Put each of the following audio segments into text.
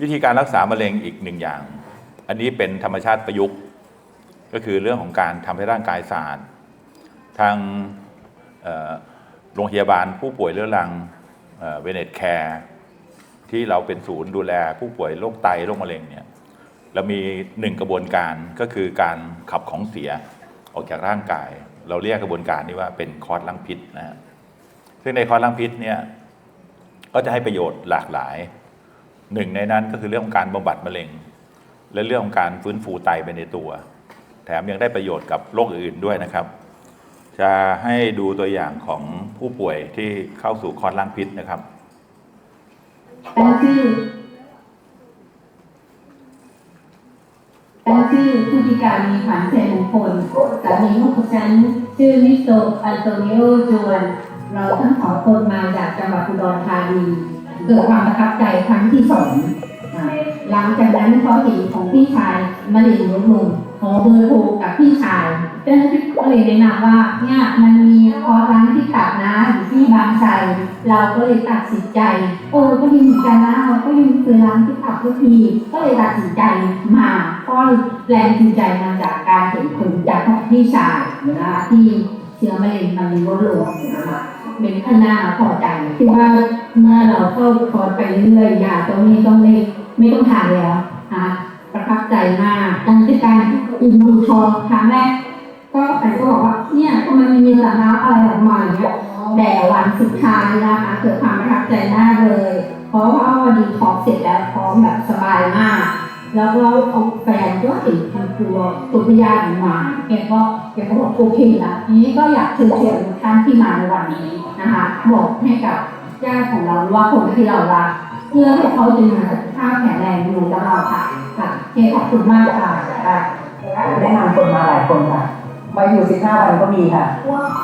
วิธีการรักษามะเร็งอีกหนึ่งอย่าง อันนี้เป็นธรรมชาติประยุกต์ ก็คือเรื่องของการทำให้ร่างกายสะอาดทางโรงพยาบาลผู้ป่วยเรื้อรังเวเนตแคร์ที่เราเป็นศูนย์ดูแลผู้ป่วยโรคไตโรคมะเร็งเนี่ยเรามีหนึ่งกระบวนการก็คือการขับของเสียออกจากร่างกาย เราเรียกกระบวนการนี้ว่าเป็นคอร์สล้างพิษนะฮะซึ่งในคอร์สล้างพิษเนี่ยก็จะให้ประโยชน์หลากหลาย หนึ่งในนั้นก็คือเรื่องของการบำบัดมะเร็ง และเรื่องของการฟื้นฟูไตไปในตัว แถมยังได้ประโยชน์กับโรคอื่นด้วยนะครับ จะให้ดูตัวอย่างของผู้ป่วยที่เข้าสู่คอร์สล้างพิษนะครับตั้งชื่อตั้งชื่อผู้พิการมีขวัญใจมงคลสามีของฉันชื่อมิโตอันโตนิโอจวน เราทั้งสองคนมาจากจังหวัดอุดรธานี กิดความประทับใจครั้งที่สองอ่าหลังจากนั้นพอเห็นของพี่ชายมาเรียนรู้มุมขอเบอร์โทรกับพี่ชายเจ้าหน้าที่ก็เลยแนะนำว่าเนี่ยมันมีคอร์สร้านที่ตัดนะอยู่ที่บางไทรเราก็เลยตัดสินใจเออก็ดีเหมือนกันนะเราก็ยังเคยร้านที่ตัดทุกทีก็เลยตัดสินใจมาก็แรงจูงใจมาจากการเห็นผลจากของพี่ชายนะคะที่เชื้อมะเร็งมันลดลงนะคะ เป็นข้างหน้าพอใจคิดว่าเมื่อเราเข้าคอร์สไปเรื่อยๆยาตรงนี้ต้องไม่ไม่ต้องทานแล้วนะคะประทับใจมากตั้งแต่การอินดูทองครั้งแรกก็แฟนก็บอกว่าเนี่ยทำไมมันมีสาระอะไรออกมาอย่างเงี้ยแต่วันสุดท้ายนะคะเกิดความประทับใจมากเลย เพราะว่าวันดีทองเสร็จแล้วพร้อมแบบสบายมากแล้วก็เอาแฟนก็เห็นทางตัวตัวพยาธิมาแกก็แกก็บอกโอเคล้วทีนี้ก็อยากเชิญชวนทุกท่านที่มาในวันนี้ นะคะบอกให้กับญาติของเราว่าคนที่เรารักเพื่อให้เขาจะมีสุขภาพแข็งแรงอยู่กับเราค่ะค่ะโอเคขอบคุณมากค่ะค่ะแนะนำคนมาหลายคนค่ะ มาอยู่15วันก็มีค่ะ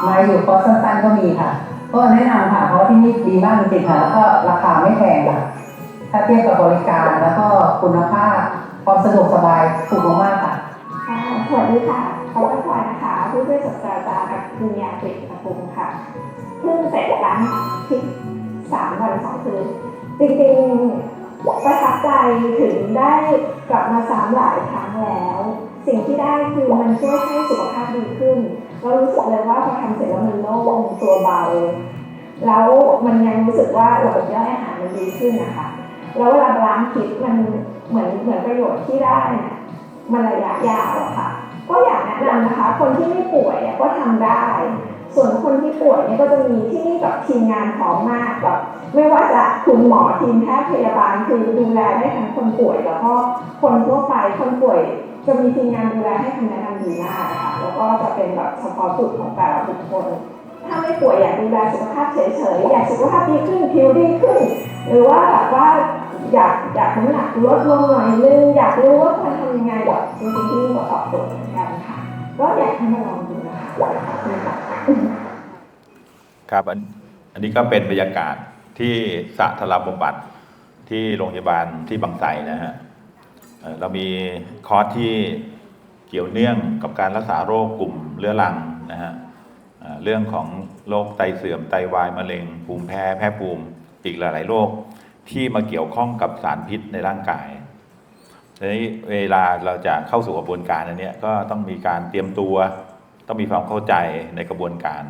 มาอยู่คอร์สสั้นๆก็มีค่ะ ก็แนะนำค่ะเพราะว่าที่นี่ดีมากจริงๆค่ะแล้วก็ราคาไม่แพงค่ะถ้าเทียบกับบริการแล้วก็คุณภาพความสะดวกสบายถูกมากๆค่ะค่ะสวัสดีค่ะเขาเป็นพลอยนะคะผู้ช่วยศาสตราจารย์ปริญญาตรีประภูมิค่ะเพิ่งเสร็จร้านทิศสามวันสองคืนจริงๆประทับใจถึงได้กลับมาซ้ำหลายครั้งแล้ว สิ่งที่ได้คือมันช่วยให้สุขภาพดีขึ้นเรารู้สึกเลยว่าพอทำเสร็จแล้วมันโล่งตัวเบา แล้วมันยังรู้สึกว่าระบบย่อยอาหารมันดีขึ้นนะคะแล้วเวลาล้างพิษมันเหมือนเหมือนประโยชน์ที่ได้นะมันระยะยาวอะค่ะ ก็อยากแนะนำนะคะ คนที่ไม่ป่วยเนี่ยก็ทำได้ ส่วนคนที่ป่วยเนี่ยก็จะมีที่นี่กับทีมงานพร้อมมากแบบไม่ว่าจะคุณหมอทีมแพทย์พยาบาลคือดูแลได้ทั้งคนป่วยแล้วก็คนทั่วไปคนป่วยจะมีทีมงานดูแลให้คำแนะนำดีมากนะคะแล้วก็จะเป็นแบบเฉพาะจุดของแต่ละบุคคลถ้าไม่ป่วยอยากดูแลสุขภาพเฉยๆอยากสุขภาพดีขึ้นผิวดีขึ้น หรือว่าแบบว่าอยากอยากน้ำหนักลดลงหน่อยนึงอยากรู้ว่าควรทำยังไงแบบจริงๆที่นี่ก็ตอบโจทย์เหมือนกันค่ะก็อยากให้มาลองดูนะคะ ครับอันนี้ก็เป็นบรรยากาศที่สะทลาบบัดที่โรงพยาบาลที่บางไทรนะฮะเรามีคอร์สที่เกี่ยวเนื่องกับการรักษาโรคกลุ่มเรื้อรังนะฮะเรื่องของโรคไตเสื่อมไตวายมะเร็ง ภูมิแพ้แพ้ภูมิอีกหลาย ๆ โรคที่มาเกี่ยวข้องกับสารพิษในร่างกายทีนี้เวลาเราจะเข้าสู่กระบวนการอันนี้ก็ต้องมีการเตรียมตัว ต้องมีความเข้าใจในกระบวนการ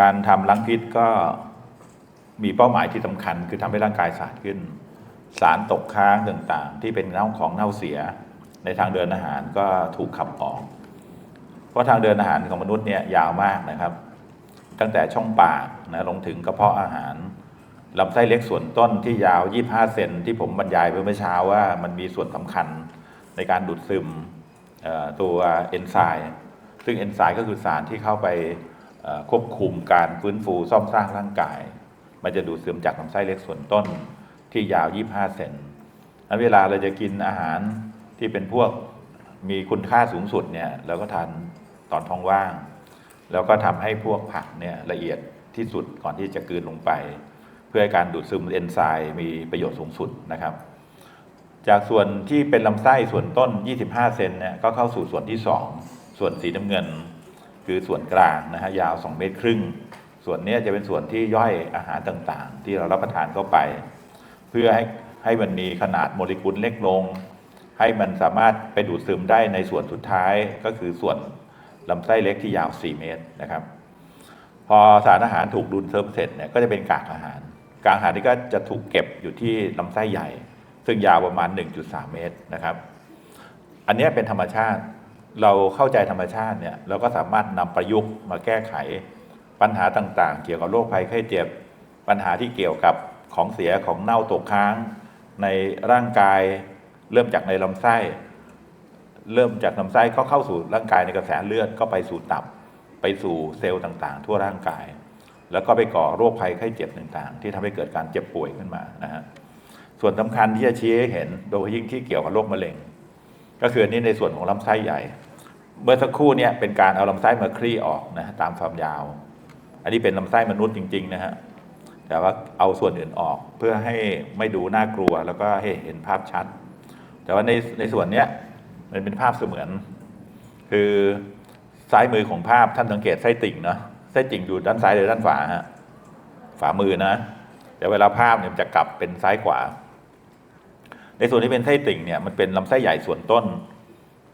การทำล้างพิษก็มีเป้าหมายที่สำคัญ คือทำให้ร่างกายสะอาดขึ้น สารตกค้างต่างๆ ที่เป็นเน่าของเน่าเสีย ในทางเดินอาหารก็ถูกขับออก เพราะทางเดินอาหารของมนุษย์เนี่ยยาวมากนะครับ ตั้งแต่ช่องปากนะลงถึงกระเพาะอาหารลำไส้เล็กส่วนต้นที่ยาว 25 เซนที่ผมบรรยายไปเมื่อเช้าว่ามันมีส่วนสำคัญในการดูดซึมตัวเอนไซม์ซึ่งเอนไซม์ก็คือสารที่เข้าไป ควบคุมการฟื้นฟูซ่อมสร้างร่างกาย มันจะดูดซึมจากลำไส้เล็กส่วนต้นที่ยาว 25 เซนนั้นเวลาเราจะกินอาหารที่เป็นพวกมีคุณค่าสูงสุดเนี่ยเราก็ทานตอนท้องว่าง แล้วก็ทำให้พวกผักเนี่ยละเอียดที่สุดก่อนที่จะกลืนลงไป เพื่อให้การดูดซึมเอนไซม์มีประโยชน์สูงสุดนะครับ จากส่วนที่เป็นลำไส้ส่วนต้น 25 เซนเนี่ยก็เข้าสู่ส่วนที่ 2 ส่วนสีน้ำเงิน คือส่วนกลางนะฮะยาว 2 เมตรครึ่ง ส่วนนี้จะเป็นส่วนที่ย่อยอาหารต่างๆ ที่เรารับประทานเข้าไป เพื่อให้ให้มันมีขนาดโมเลกุลเล็กลง ให้มันสามารถไปดูดซึมได้ในส่วนสุดท้ายก็คือส่วนลำไส้เล็กที่ยาว 4 เมตรนะครับ พอสารอาหารถูกดูดซึมเสร็จเนี่ยก็จะเป็นกากอาหาร กากอาหารที่ก็จะถูกเก็บอยู่ที่ลำไส้ใหญ่ ซึ่งยาวประมาณ 1.3 เมตรนะครับ อันนี้เป็นธรรมชาติ เราเข้าใจธรรมชาติเนี่ยเราก็สามารถนำประยุกต์มาแก้ไขปัญหาต่างๆ เกี่ยวกับโรคภัยไข้เจ็บ ปัญหาที่เกี่ยวกับของเสียของเน่าตกค้าง ในร่างกาย เริ่มจากในลำไส้ เริ่มจากลำไส้ก็เข้าสู่ร่างกายในกระแสเลือดก็ไปสู่ตับ ไปสู่เซลล์ต่างๆ ทั่วร่างกาย แล้วก็ไปก่อโรคภัยไข้เจ็บต่างๆ ที่ทำให้เกิดการเจ็บป่วยขึ้นมานะฮะส่วนสำคัญที่จะชี้ให้เห็นโดยยิ่งที่เกี่ยวกับโรคมะเร็ง ก็คืออันนี้ในส่วนของลำไส้ใหญ่ เมื่อสักครู่เนี่ยเป็นการเอาลำไส้มาคลี่ออกนะตามความยาว อันนี้เป็นลำไส้มนุษย์จริง ๆ นะฮะแต่ว่าเอาส่วนอื่นออกเพื่อให้ไม่ดูน่ากลัวแล้วก็ให้เห็นภาพชัด แต่ว่าในในส่วนเนี้ยมันเป็นภาพเสมือน คือซ้ายมือของภาพท่านสังเกตไส้ติ่งเนาะไส้ติ่งอยู่ด้านซ้ายหรือด้านขวาฮะฝามือนะแต่เวลาภาพเนี่ยจะกลับเป็นซ้ายขวา ในส่วนที่เป็นไส้ติ่งเนี่ยมันเป็นลำไส้ใหญ่ส่วนต้น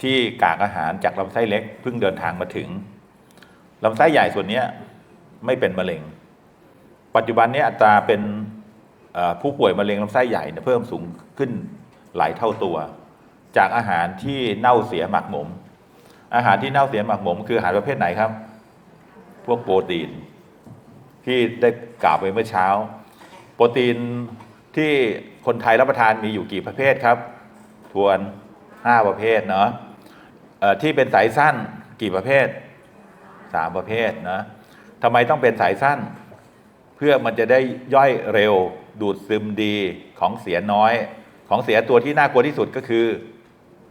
ที่กากอาหารจากลำไส้เล็กเพิ่งเดินทางมาถึงลำไส้ใหญ่ส่วนนี้ไม่เป็นมะเร็ง ปัจจุบันนี้อัตราเป็นผู้ป่วยมะเร็งลำไส้ใหญ่เนี่ยเพิ่มสูงขึ้นหลายเท่าตัว จากอาหารที่เน่าเสียหมักหมม อาหารที่เน่าเสียหมักหมม คืออาหารประเภทไหนครับ พวกโปรตีน ที่ได้กล่าวไปเมื่อเช้า โปรตีนที่คนไทยรับประทานมีอยู่กี่ประเภทครับ ทวน ห้าประเภทเนาะที่เป็นสายสั้นกี่ประเภทสามประเภทนะทำไมต้องเป็นสายสั้น เพื่อมันจะได้ย่อยเร็ว ดูดซึมดีของเสียน้อย ของเสียตัวที่น่ากลัวที่สุดก็คือ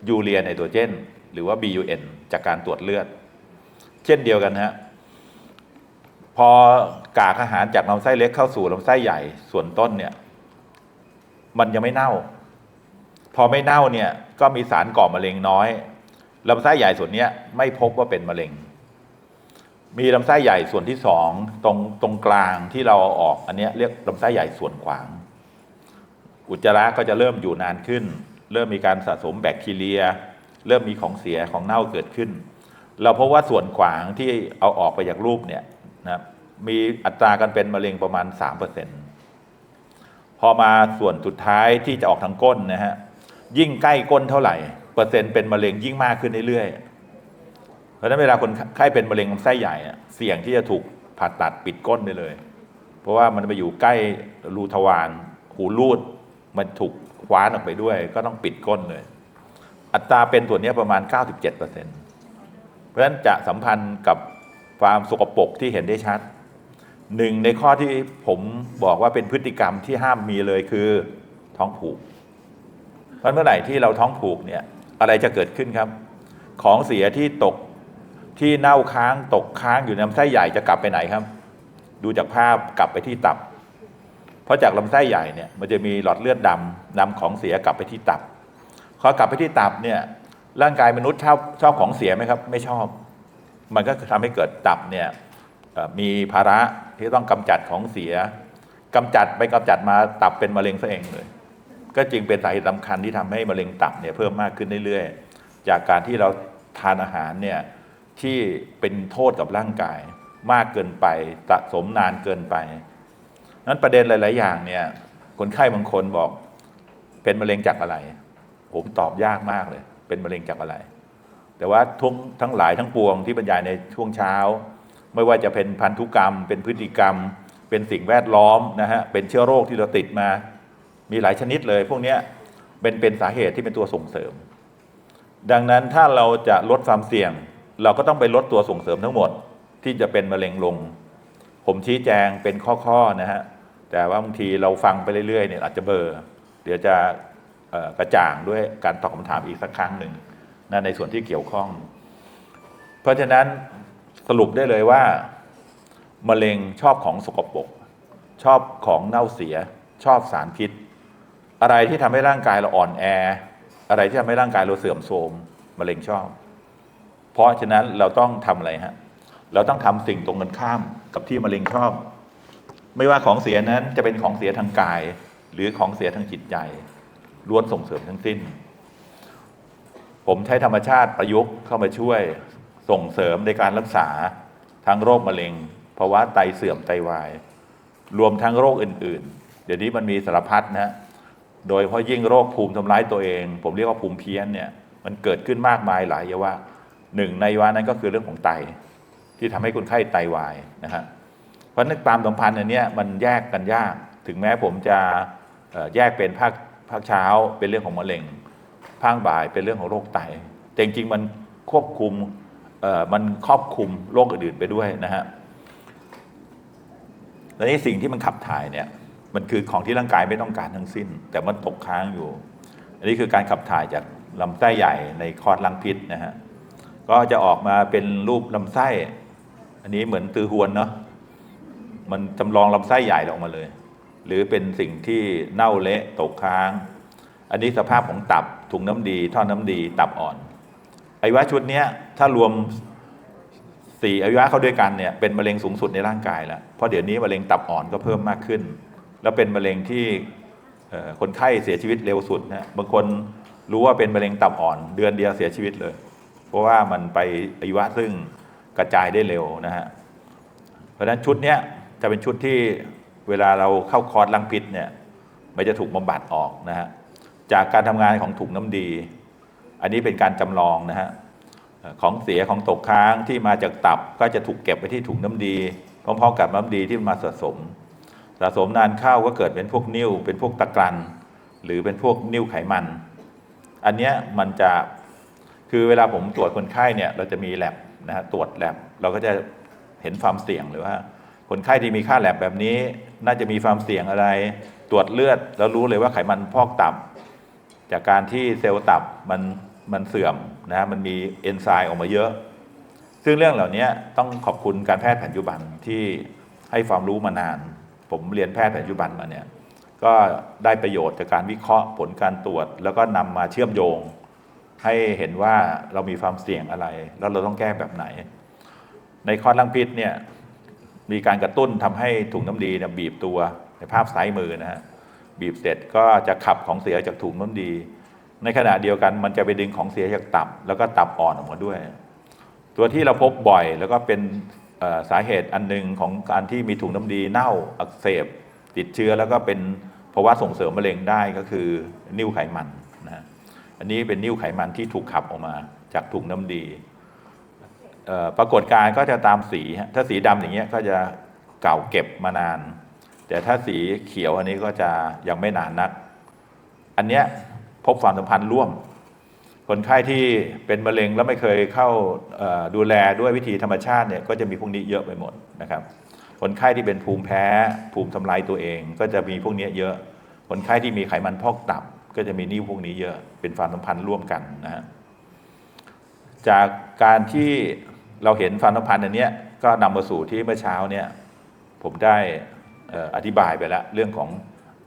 ยูเรียไนโตรเจน หรือว่า BUN จากการตรวจเลือด เช่นเดียวกันฮะพอกากอาหารจากลำไส้เล็กเข้าสู่ลำไส้ใหญ่ส่วนต้นเนี่ย มันยังไม่เน่า พอไม่เน่าเนี่ยก็มีสารก่อมะเร็งน้อยลำไส้ใหญ่ส่วนนี้ไม่พบว่าเป็นมะเร็ง มีลำไส้ใหญ่ส่วนที่สองตรงตรงกลางที่เราเอาออกอันนี้เรียกลำไส้ใหญ่ส่วนขวาง อุจจาระก็จะเริ่มอยู่นานขึ้น เริ่มมีการสะสมแบคทีเรีย เริ่มมีของเสียของเน่าเกิดขึ้น เราพบว่าส่วนขวางที่เอาออกไปจากรูปเนี่ยนะมีอัตราการเป็นมะเร็งประมาณ 3%พอมาส่วนสุดท้ายที่จะออกทางก้นนะฮะ ยิ่งใกล้ก้นเท่าไหร่ เปอร์เซ็นต์เป็นมะเร็งยิ่งมากขึ้นเรื่อยๆเพราะฉะนั้นเวลาคนไข้เป็นมะเร็งลำไส้ใหญ่เสี่ยงที่จะถูกผ่าตัดปิดก้นได้เลย เพราะว่ามันไปอยู่ใกล้รูทวารหูรูด มันถูกคว้านออกไปด้วย ก็ต้องปิดก้นเลย อัตราเป็นตัวนี้ประมาณ 97%เเพราะฉะนั้นจะสัมพันธ์กับความสกปรกที่เห็นได้ชัดหนึ่งในข้อที่ผมบอกว่าเป็นพฤติกรรมที่ห้ามมีเลยคือท้องผูก เพราะเมื่อไหร่ที่เราท้องผูกเนี่ยอะไรจะเกิดขึ้นครับ ของเสียที่ตกที่เน่าค้างตกค้างอยู่ในลำไส้ใหญ่จะกลับไปไหนครับ ดูจากภาพกลับไปที่ตับ เพราะจากลำไส้ใหญ่เนี่ยมันจะมีหลอดเลือดดำนำของเสียกลับไปที่ตับพอกลับไปที่ตับเนี่ยร่างกายมนุษย์ชอบชอบของเสียไหมครับ ไม่ชอบ มันก็ทำให้เกิดตับเนี่ยมีภาระที่ต้องกำจัดของเสียกำจัดไปกำจัดมาตับเป็นมะเร็งซะเองเลย ก็จึงเป็นสาเหตุสำคัญที่ทำให้มะเร็งตับเนี่ยเพิ่มมากขึ้นเรื่อยๆ จากการที่เราทานอาหารเนี่ยที่เป็นโทษกับร่างกาย มากเกินไปสะสมนานเกินไป นั้นประเด็นหลาย ๆ อย่างเนี่ยคนไข้บางคนบอกเป็นมะเร็งจากอะไร ผมตอบยากมากเลย เป็นมะเร็งจากอะไร แต่ว่าทุกทั้งหลายทั้งปวงที่บรรยายในช่วงเช้า ไม่ว่าจะเป็นพันธุกรรม เป็นพฤติกรรม เป็นสิ่งแวดล้อมนะฮะเป็นเชื้อโรคที่เราติดมา มีหลายชนิดเลย พวกนี้เป็นเป็นสาเหตุที่เป็นตัวส่งเสริม ดังนั้นถ้าเราจะลดความเสี่ยง เราก็ต้องไปลดตัวส่งเสริมทั้งหมดที่จะเป็นมะเร็งลง ผมชี้แจงเป็นข้อๆนะฮะแต่ว่าบางทีเราฟังไปเรื่อยๆเนี่ยอาจจะเบอร์เดี๋ยวจะกระจ่างด้วยการตอบคำถามอีกสักครั้งหนึ่งนะในส่วนที่เกี่ยวข้อง เพราะฉะนั้นสรุปได้เลยว่ามะเร็งชอบของสกปรกชอบของเน่าเสีย ชอบสารพิษ อะไรที่ทำให้ร่างกายเราอ่อนแอ อะไรที่ทำให้ร่างกายเราเสื่อมโทรมมะเร็งชอบ เพราะฉะนั้นเราต้องทำอะไรฮะเราต้องทำสิ่งตรงกันข้ามกับที่มะเร็งชอบ ไม่ว่าของเสียนั้นจะเป็นของเสียทางกาย หรือของเสียทางจิตใจล้วนส่งเสริมทั้งสิ้น ผมใช้ธรรมชาติประยุกต์เข้ามาช่วยส่งเสริมในการรักษาทั้งโรคมะเร็งภาวะไตเสื่อมไตวาย รวมทั้งโรคอื่น ๆ เดี๋ยวนี้มันมีสารพัดนะ โดยเฉพาะยิ่งโรคภูมิทำร้ายตัวเอง ผมเรียกว่าภูมิเพี้ยนเนี่ยมันเกิดขึ้นมากมายหลายยว่าหนึ่งในวานั้นก็คือเรื่องของไต ที่ทำให้คนไข้ไตวายนะฮะเพราะนั้นความสัมพันธ์อันนี้มันแยกกันยาก ถึงแม้ผมจะแยกเป็นภาคภาคเช้าเป็นเรื่องของมะเร็งภาคบ่ายเป็นเรื่องของโรคไต แต่จริงๆมันควบคุมมันครอบคุมโรคอื่นๆไปด้วยนะฮะและนี่สิ่งที่มันขับถ่ายเนี่ย มันคือของที่ร่างกายไม่ต้องการทั้งสิ้น แต่มันตกค้างอยู่ อันนี้คือการขับถ่ายจากลำไส้ใหญ่ในคอร์สลังพิษนะฮะก็จะออกมาเป็นรูปลำไส้ อันนี้เหมือนตือหวนเนาะมันจำลองลำไส้ใหญ่ออกมาเลย หรือเป็นสิ่งที่เน่าเละตกค้าง อันนี้สภาพของตับถุงน้ำดี ท่อน้ำดี ตับอ่อนไอ้ว่าชุดนี้ถ้ารวมสี่อวัยวะเข้าด้วยกันเนี่ยเป็นมะเร็งสูงสุดในร่างกายแล้วเพราะเดี๋ยวนี้มะเร็งตับอ่อนก็เพิ่มมากขึ้น แล้วเป็นมะเร็งที่คนไข้เสียชีวิตเร็วสุดนะบางคนรู้ว่าเป็นมะเร็งตับอ่อน เดือนเดียวเสียชีวิตเลย เพราะว่ามันไปอวัยวะซึ่งกระจายได้เร็วนะฮะเพราะฉะนั้นชุดเนี้ยจะเป็นชุดที่เวลาเราเข้าคอร์สล้างพิษเนี่ยมันจะถูกบำบัดออกนะฮะจากการทำงานของถุงน้ำดี อันนี้เป็นการจำลองนะฮะของเสียของตกค้างที่มาจากตับก็จะถูกเก็บไว้ที่ถุงน้ำดีพร้อมๆกับน้ำดีที่มาสะสม สะสมนานเข้าก็เกิดเป็นพวกนิ่วเป็นพวกตะกรัน หรือเป็นพวกนิ่วไขมัน อันเนี้ยมันจะคือเวลาผมตรวจคนไข้เนี่ยเราจะมีแลบนะฮะตรวจแลบเราก็จะเห็นความเสี่ยงเลยว่าคนไข้ที่มีค่าแลบแบบนี้ น่าจะมีความเสี่ยงอะไร ตรวจเลือดแล้วรู้เลยว่าไขมันพอกตับ จากการที่เซลล์ตับมันมันเสื่อมนะฮะมันมีเอนไซม์ออกมาเยอะ ซึ่งเรื่องเหล่านี้ต้องขอบคุณการแพทย์แผนปัจจุบันที่ให้ความรู้มานาน ผมเรียนแพทย์ปัจจุบันมาเนี่ยก็ได้ประโยชน์จากการวิเคราะห์ผลการตรวจ แล้วก็นำมาเชื่อมโยง ให้เห็นว่าเรามีความเสี่ยงอะไร แล้วเราต้องแก้แบบไหน ในคอร์ลังพิษเนี่ยมีการกระตุ้นทำให้ถุงน้ำดีเนี่ยบีบตัวในภาพซ้ายมือนะฮะบีบเสร็จก็จะขับของเสียจากถุงน้ำดี ในขณะเดียวกันมันจะไปดึงของเสียจากตับ แล้วก็ตับอ่อนออกมาด้วย ตัวที่เราพบบ่อยแล้วก็เป็น สาเหตุอันหนึ่งของการที่มีถุงน้ำดีเน่าอักเสบ ติดเชื้อแล้วก็เป็นภาวะส่งเสริมมะเร็งได้ก็คือนิ่วไขมันนะฮะอันนี้เป็นนิ่วไขมันที่ถูกขับออกมาจากถุงน้ำดีปรากฏการก็จะตามสี ถ้าสีดำอย่างเงี้ยก็จะเก่าเก็บมานาน แต่ถ้าสีเขียวอันนี้ก็จะยังไม่นานนัก อันเนี้ยพบความสัมพันธ์ร่วม คนไข้ที่เป็นมะเร็งแล้วไม่เคยเข้าดูแลด้วยวิธีธรรมชาติเนี่ยก็จะมีพวกนี้เยอะไปหมดนะครับ คนไข้ที่เป็นภูมิแพ้ภูมิทำลายตัวเอง ก็จะมีพวกนี้เยอะ คนไข้ที่มีไขมันพอกตับ ก็จะมีนิ่วพวกนี้เยอะเป็นความสัมพันธ์ร่วมกันนะฮะจากการที่เราเห็นความสัมพันธ์อันเนี้ยก็นำมาสู่ที่เมื่อเช้าเนี่ยผมได้เอ่ออธิบายไปแล้วเรื่องของ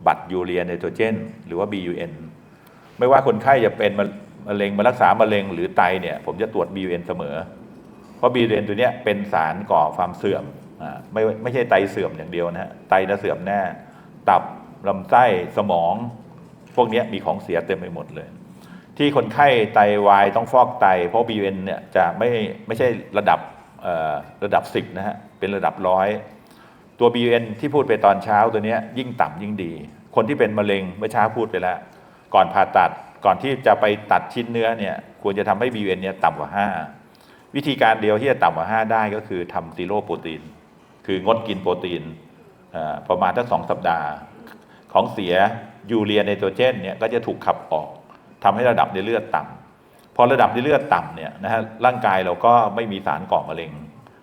บัตรยูเรียไนโตรเจน หรือว่า BUN ไม่ว่าคนไข้จะเป็น มะเร็งมารักษามะเร็งหรือไตเนี่ยผมจะตรวจ BUN เสมอ เพราะ BUN ตัวเนี้ยเป็นสารก่อความเสื่อมอ่าไม่ไม่ใช่ไตเสื่อมอย่างเดียวนะฮะไตจะเสื่อมแน่ ตับลำไส้สมอง พวกเนี้ยมีของเสียเต็มไปหมดเลย ที่คนไข้ไตวายต้องฟอกไต เพราะ BUN เนี่ยจะไม่ไม่ใช่ระดับอ่อระดับ 10นะฮะเป็นระดับร้อยตัว BUN ที่พูดไปตอนเช้าตัวเนี้ยยิ่งต่ำยิ่งดี คนที่เป็นมะเร็งเมื่อเช้าพูดไปแล้ว ก่อนผ่าตัด ก่อนที่จะไปตัดชิ้นเนื้อเนี่ยควรจะทำให้ BUN เนี่ยต่ำกว่า 5 วิธีการเดียวที่จะต่ำกว่า 5 ได้ก็คือทำซีโร่โปรตีน คืองดกินโปรตีนประมาณทั้งสองสัปดาห์ ของเสียยูเรียไนโตรเจนเนี่ยก็จะถูกขับออกทำให้ระดับในเลือดต่ำพอระดับในเลือดต่ำเนี่ยนะฮะร่างกายเราก็ไม่มีสารก่อมะเร็ง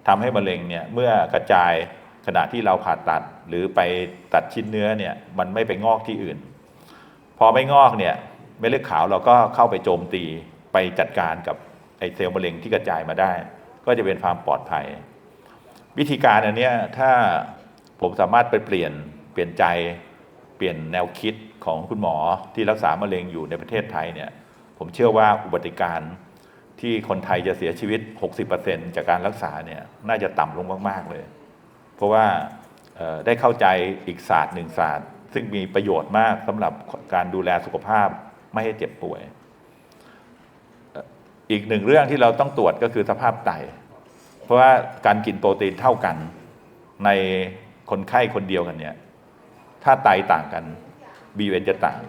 ทำให้มะเร็งเนี่ยเมื่อกระจายขณะที่เราผ่าตัดหรือไปตัดชิ้นเนื้อเนี่ยมันไม่ไปงอกที่อื่น พอไม่งอกเนี่ย เม็ดเลือดขาวเราก็เข้าไปโจมตีไปจัดการกับไอเซลล์มะเร็งที่กระจายมาได้ ก็จะเป็นความปลอดภัย วิธีการอันนี้ถ้าผมสามารถไปเปลี่ยนเปลี่ยนใจเปลี่ยนแนวคิดของคุณหมอที่รักษามะเร็งอยู่ในประเทศไทยเนี่ยผมเชื่อว่าอุบัติการณ์ที่คนไทยจะเสียชีวิต 60%จากการรักษาเนี่ยน่าจะต่ำลงมาก ๆ เลย เพราะว่าได้เข้าใจอีกศาสตร์หนึ่งศาสตร์ ซึ่งมีประโยชน์มากสำหรับการดูแลสุขภาพ ไม่ให้เจ็บป่วย อีกหนึ่งเรื่องที่เราต้องตรวจก็คือสภาพไต เพราะว่าการกินโปรตีนเท่ากันในคนไข้คนเดียวกันเนี่ย ถ้าไตต่างกัน BUN จะต่าง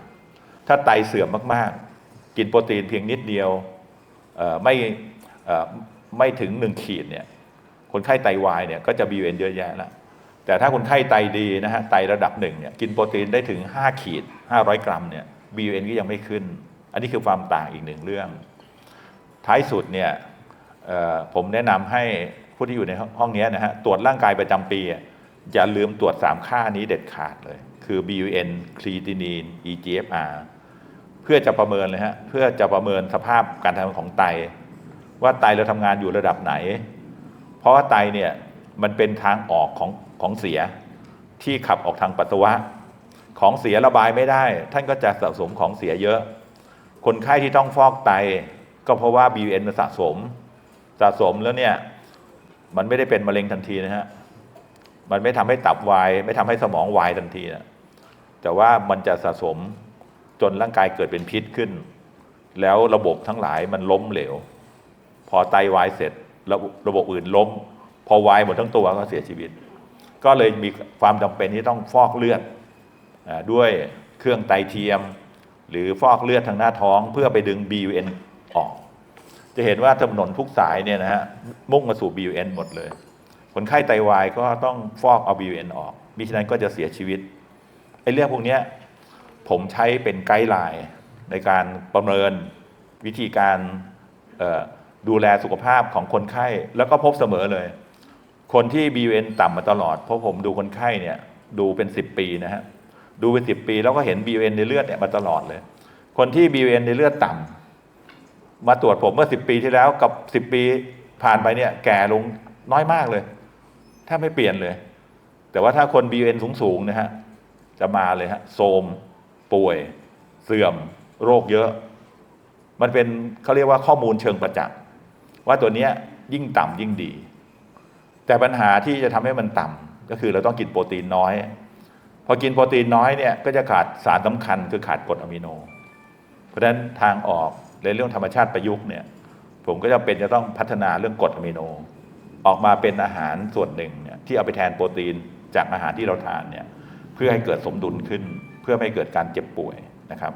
ถ้าไตเสื่อมมากๆ กินโปรตีนเพียงนิดเดียวไม่ไม่ถึงหนึ่งขีดเนี่ย คนไข้ไตวายเนี่ยก็จะ BUN เยอะแยะแล้วแต่ถ้าคนไข้ไตดีนะฮะไตระดับหนึ่งเนี่ยกินโปรตีนได้ถึง 5 ขีด 500 กรัมเนี่ย BUN ก็ยังไม่ขึ้น อันนี้คือความต่างอีกหนึ่งเรื่อง ท้ายสุดเนี่ยผมแนะนำให้ผู้ที่อยู่ในห้องนี้นะฮะตรวจร่างกายประจำปีอะอย่าลืมตรวจ 3 ค่านี้เด็ดขาดเลย คือ BUN ครีตินีน EGFR เพื่อจะประเมินเลยฮะเพื่อจะประเมินสภาพการทำงานของไต ว่าไตเราทำงานอยู่ระดับไหน เพราะว่าไตเนี่ยมันเป็นทางออกของของเสียที่ขับออกทางปัสสาวะ ของเสียระบายไม่ได้ ท่านก็จะสะสมของเสียเยอะ คนไข้ที่ต้องฟอกไต ก็เพราะว่า BUN มันสะสม สะสมแล้วเนี่ย มันไม่ได้เป็นมะเร็งทันทีนะฮะ มันไม่ทำให้ตับวาย ไม่ทำให้สมองวายทันทีนะแต่ว่ามันจะสะสมจนร่างกายเกิดเป็นพิษขึ้น แล้วระบบทั้งหลายมันล้มเหลว พอไตวายเสร็จระบบระบบอื่นล้ม พอวายหมดทั้งตัวก็เสียชีวิต ก็เลยมีความจำเป็นที่ต้องฟอกเลือด ด้วยเครื่องไตเทียม หรือฟอกเลือดทางหน้าท้อง เพื่อไปดึง BUN ออก จะเห็นว่าถนนทุกสายเนี่ยนะฮะมุ่งมาสู่ BUN หมดเลย คนไข้ไตวายก็ต้องฟอกเอา BUN ออกมิฉะนั้นก็จะเสียชีวิตไอ้เรื่องพวกนี้ผมใช้เป็นไกด์ไลน์ในการประเมินวิธีการดูแลสุขภาพของคนไข้ แล้วก็พบเสมอเลย คนที่ BUN ต่ำมาตลอด เพราะผมดูคนไข้เนี่ย ดูเป็น 10 ปีนะฮะ ดูเป็น10ปีแล้วก็เห็น BUN ในเลือดเนี่ยมาตลอดเลย คนที่ BUN ในเลือดต่ำมาตรวจผมเมื่อ10ปีที่แล้วกับ10ปีผ่านไปเนี่ย แก่ลงน้อยมากเลยแทบไม่เปลี่ยนเลย แต่ว่าถ้าคน BUN สูงๆนะฮะจะมาเลยฮะโทมป่วย เสื่อม โรคเยอะ มันเป็นเขาเรียกว่าข้อมูลเชิงประจักษ์ว่าตัวเนี้ยยิ่งต่ำยิ่งดี แต่ปัญหาที่จะทำให้มันต่ำก็คือเราต้องกินโปรตีนน้อย พอกินโปรตีนน้อยเนี่ยก็จะขาดสารสำคัญคือขาดกรดอะมิโน เพราะฉะนั้นทางออกในเรื่องธรรมชาติประยุกต์เนี่ยผมก็จะเป็นจะต้องพัฒนาเรื่องกรดอะมิโน ออกมาเป็นอาหารส่วนหนึ่งเนี่ยที่เอาไปแทนโปรตีนจากอาหารที่เราทานเนี่ยเพื่อให้เกิดสมดุลขึ้น เพื่อไม่ให้เกิดการเจ็บป่วยนะครับ